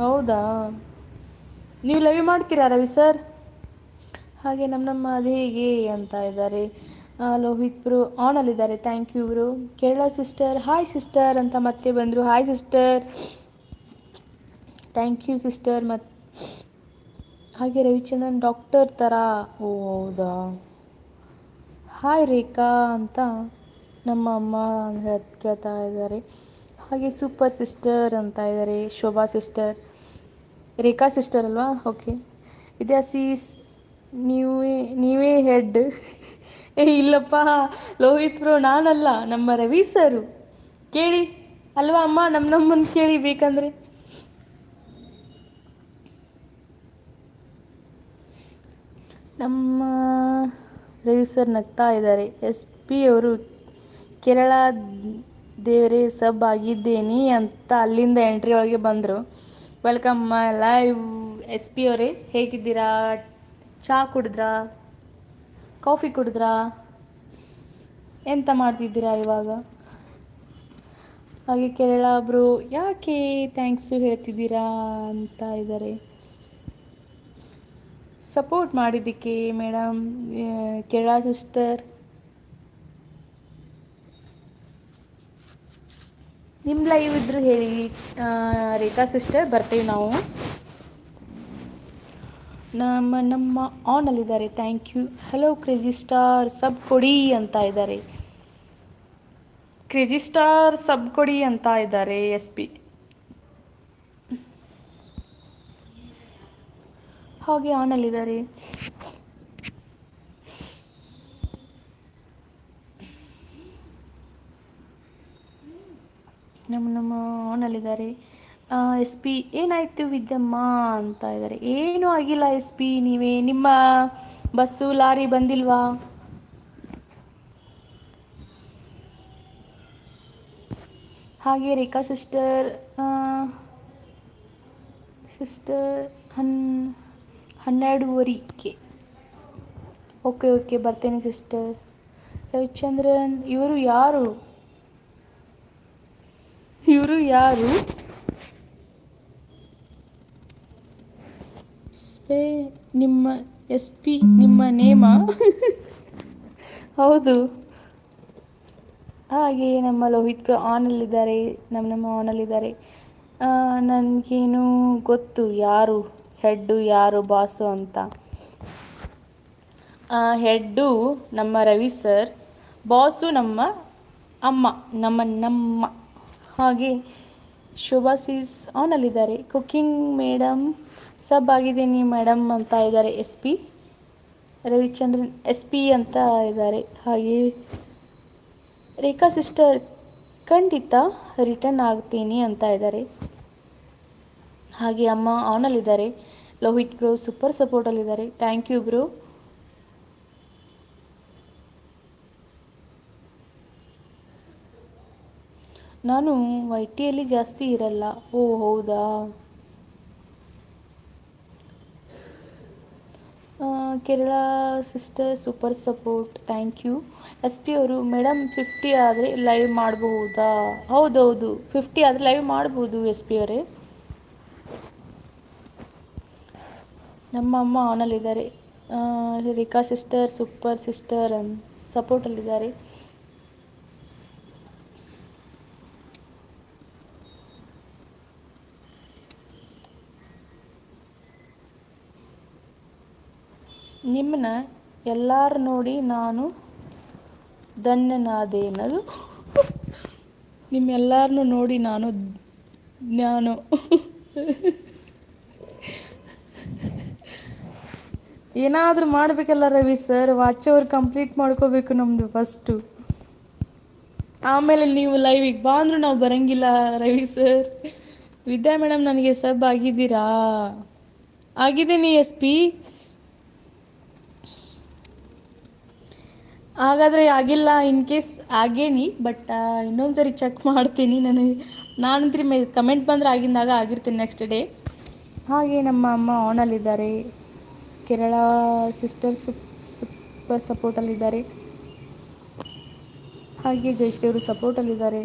ಹೌದಾ? ನೀವು ಲೈವ್ ಮಾಡ್ತೀರಾ ರವಿ ಸರ್ ಹಾಗೆ ನಮ್ಮ ನಮ್ಮ ಅದು ಹೇಗೆ ಅಂತ ಇದ್ದಾರೆ. Lohith bro ಆನಲ್ಲಿದ್ದಾರೆ thank you bro Kerala sister hi sister ಅಂತ ಮತ್ತೆ ಬಂದರು. Hi sister thank you sister ಮತ್ತು ಹಾಗೆ ರವಿಚಂದ್ರನ್ ಡಾಕ್ಟರ್ ಥರ ಓ, ಹೌದಾ? ಹಾಯ್ ರೇಖಾ ಅಂತ ನಮ್ಮ ಅಮ್ಮ ಕೇಳ್ತಾ ಇದ್ದಾರೆ. ಹಾಗೆ ಸೂಪರ್ ಸಿಸ್ಟರ್ ಅಂತ ಇದ್ದಾರೆ. ಶೋಭಾ ಸಿಸ್ಟರ್ ರೇಖಾ ಸಿಸ್ಟರ್ ಅಲ್ವಾ? ಓಕೆ ವಿದ್ಯಾಸೀಸ್ ನೀವೇ ನೀವೇ ಹೆಡ್ ಏ, ಇಲ್ಲಪ್ಪ. ಲೋಹಿತ್ ಬ್ರೋ ನಾನಲ್ಲ. ನಮ್ಮ ರವಿ ಸರು ಕೇಳಿ. ಅಲ್ವಾ ಅಮ್ಮ? ನಮ್ಮ ನಮ್ಮನ್ನು ಕೇಳಿ ಬೇಕಂದರೆ. ನಮ್ಮ ರವಿ ಸರ್ ನಗ್ತಾ ಇದ್ದಾರೆ. ಎಸ್ ಪಿ ಅವರು, ಕೇರಳ ದೇವರೇ, ಸಬ್ ಆಗಿದ್ದೇನೆ ಅಂತ ಅಲ್ಲಿಂದ ಎಂಟ್ರಿ ಒಳಗೆ ಬಂದರು. ವೆಲ್ಕಮ್ ಲೈವ್ ಎಸ್ ಪಿ ಅವರೇ. ಹೇಗಿದ್ದೀರಾ? ಚಾ ಕುಡಿದ್ರಾ? ಕಾಫಿ ಕುಡಿದ್ರಾ? ಎಂತ ಮಾಡ್ತಿದ್ದೀರಾ ಇವಾಗ? ಹಾಗೆ ಕೇರಳ ಬ್ರೋ, ಯಾಕೆ ಥ್ಯಾಂಕ್ಸು ಹೇಳ್ತಿದ್ದೀರಾ ಅಂತ ಇದ್ದಾರೆ. ಸಪೋರ್ಟ್ ಮಾಡಿದ್ದಕ್ಕೆ ಮೇಡಮ್ ಕೇರಳ ಸಿಸ್ಟರ್ ನಿಮ್ಮ ಲೈವ್ ಇದ್ರು ಹೇಳಿ. ರೇಖಾ ಸಿಸ್ಟರ್ ಬರ್ತೀವಿ ನಾವು. ನಮ್ಮ ನಮ್ಮ ಆನಲ್ಲಿದ್ದಾರೆ thank you hello crazy star sub ಕೊಡಿ ಅಂತ ಇದ್ದಾರೆ. ಕ್ರೇಜಿ ಸ್ಟಾರ್ ಸಬ್ ಕೊಡಿ ಅಂತ ಇದ್ದಾರೆ ಎಸ್ ಪಿ ಹಾಗೆ ಆನಲ್ಲಿದ್ದಾರೆ ನಮ್ಮ ನಮ್ಮ ಆನಲ್ಲಿದ್ದಾರೆ ಎಸ್ ಪಿ, ಏನಾಯಿತು ವಿದ್ಯಮ್ಮ ಅಂತ ಇದ್ದಾರೆ. ಏನೂ ಆಗಿಲ್ಲ ಎಸ್ ಪಿ, ನೀವೇ ನಿಮ್ಮ ಬಸ್ಸು, ಲಾರಿ ಬಂದಿಲ್ವಾ? ಹಾಗೆ ರೇಖಾ ಸಿಸ್ಟರ್ ಸಿಸ್ಟರ್ ಹನ್, ಹನ್ನೆರಡುವರೆಗೆ. ಓಕೆ ಓಕೆ, ಬರ್ತೇನೆ ಸಿಸ್ಟರ್. ರವಿಚಂದ್ರನ್, ಇವರು ಯಾರು? ಇವರು ಯಾರು? ಸ್ಪೇ ನಿಮ್ಮ ಎಸ್ ಪಿ ನಿಮ್ಮ ನೇಮ? ಹೌದು. ಹಾಗೆ ನಮ್ಮ ಲೋಹಿತ್ ಪ್ರ ಆನಲ್ಲಿದ್ದಾರೆ ನಮ್ಮ ನಮ್ಮ ಆನಲ್ಲಿದ್ದಾರೆ ನನಗೇನು ಗೊತ್ತು ಯಾರು ಹೆಡ್ಡು ಯಾರು ಬಾಸು ಅಂತ. ಹೆಡ್ಡು ನಮ್ಮ ರವಿ ಸರ್ ಬಾಸು ನಮ್ಮ ಅಮ್ಮ ನಮ್ಮ ನಮ್ಮ ಹಾಗೆ ಶೋಭಾ ಸೀಸ್ ಆನಲ್ಲಿದ್ದಾರೆ ಕುಕ್ಕಿಂಗ್ ಮೇಡಮ್ ಸಬ್ ಆಗಿದ್ದೀನಿ ಮೇಡಮ್ ಅಂತ ಇದ್ದಾರೆ. S P Ravichandran S P ಅಂತ ಇದ್ದಾರೆ. ಹಾಗೆ ರೇಖಾ ಸಿಸ್ಟರ್ ಖಂಡಿತ ರಿಟರ್ನ್ ಆಗ್ತೀನಿ ಅಂತ ಇದ್ದಾರೆ. ಹಾಗೆ ಅಮ್ಮ ಆನಲ್ಲಿದ್ದಾರೆ ಲೋಹಿತ್ ಬ್ರೋ ಸೂಪರ್ ಸಪೋರ್ಟಲ್ಲಿದ್ದಾರೆ ಥ್ಯಾಂಕ್ ಯು ಬ್ರೋ ನಾನು ವೈ ಟಿಯಲ್ಲಿ ಜಾಸ್ತಿ ಇರಲ್ಲ. ಓ, ಹೌದಾ? Kerala sister super support. Thank you. S P ಅವರು, ಮೇಡಮ್, ಫಿಫ್ಟಿ ಆದರೆ ಲೈವ್ ಮಾಡಬಹುದಾ? ಹೌದೌದು, ಫಿಫ್ಟಿ ಆದರೆ ಲೈವ್ ಮಾಡ್ಬೋದು ಎಸ್ ಪಿ ಅವರೇ. ನಮ್ಮ ಅಮ್ಮ ಆನಲ್ಲಿದ್ದಾರೆ ರೇಖಾ ಸಿಸ್ಟರ್, ಸೂಪರ್ ಸಿಸ್ಟರ್ ಸಪೋರ್ಟಲ್ಲಿದ್ದಾರೆ. ನಿಮ್ಮನ್ನ ಎಲ್ಲರೂ ನೋಡಿ ನಾನು ಧನ್ಯನಾದೇನದು ನಿಮ್ಮೆಲ್ಲರನ್ನೂ ನೋಡಿ ನಾನು ನಾನು ಏನಾದರೂ ಮಾಡಬೇಕಲ್ಲ ರವಿ ಸರ್ ವಾಚ್ ಕಂಪ್ಲೀಟ್ ಮಾಡ್ಕೋಬೇಕು ನಮ್ಮದು ಫಸ್ಟು ಆಮೇಲೆ ನೀವು ಲೈವಿಗೆ ಬಾ ಅಂದರೂ ನಾವು ಬರಂಗಿಲ್ಲ ರವಿ ಸರ್. ವಿದ್ಯಾ ಮೇಡಮ್ ನನಗೆ ಸಬ್ ಆಗಿದ್ದೀರಾ? ಆಗಿದ್ದೀನಿ ಎಸ್ ಪಿ. ಹಾಗಾದರೆ ಆಗಿಲ್ಲ ಇನ್ ಕೇಸ್ ಆಗೇನಿ ಬಟ್ ಇನ್ನೊಂದು ಸರಿ ಚೆಕ್ ಮಾಡ್ತೀನಿ. ನನಗೆ ನಾನಂದ್ರೆ ಮೇ ಕಮೆಂಟ್ ಬಂದರೆ ಆಗಿಂದಾಗ ಆಗಿರ್ತೀನಿ ನೆಕ್ಸ್ಟ್ ಡೇ ಹಾಗೆ ನಮ್ಮ ಅಮ್ಮ ಆನಲ್ಲಿದ್ದಾರೆ ಕೇರಳ ಸಿಸ್ಟರ್ ಸುಪ್ ಸೂಪರ್ ಸಪೋರ್ಟಲ್ಲಿದ್ದಾರೆ ಹಾಗೆ ಜಯಶ್ರೀ ಅವರು ಸಪೋರ್ಟಲ್ಲಿದ್ದಾರೆ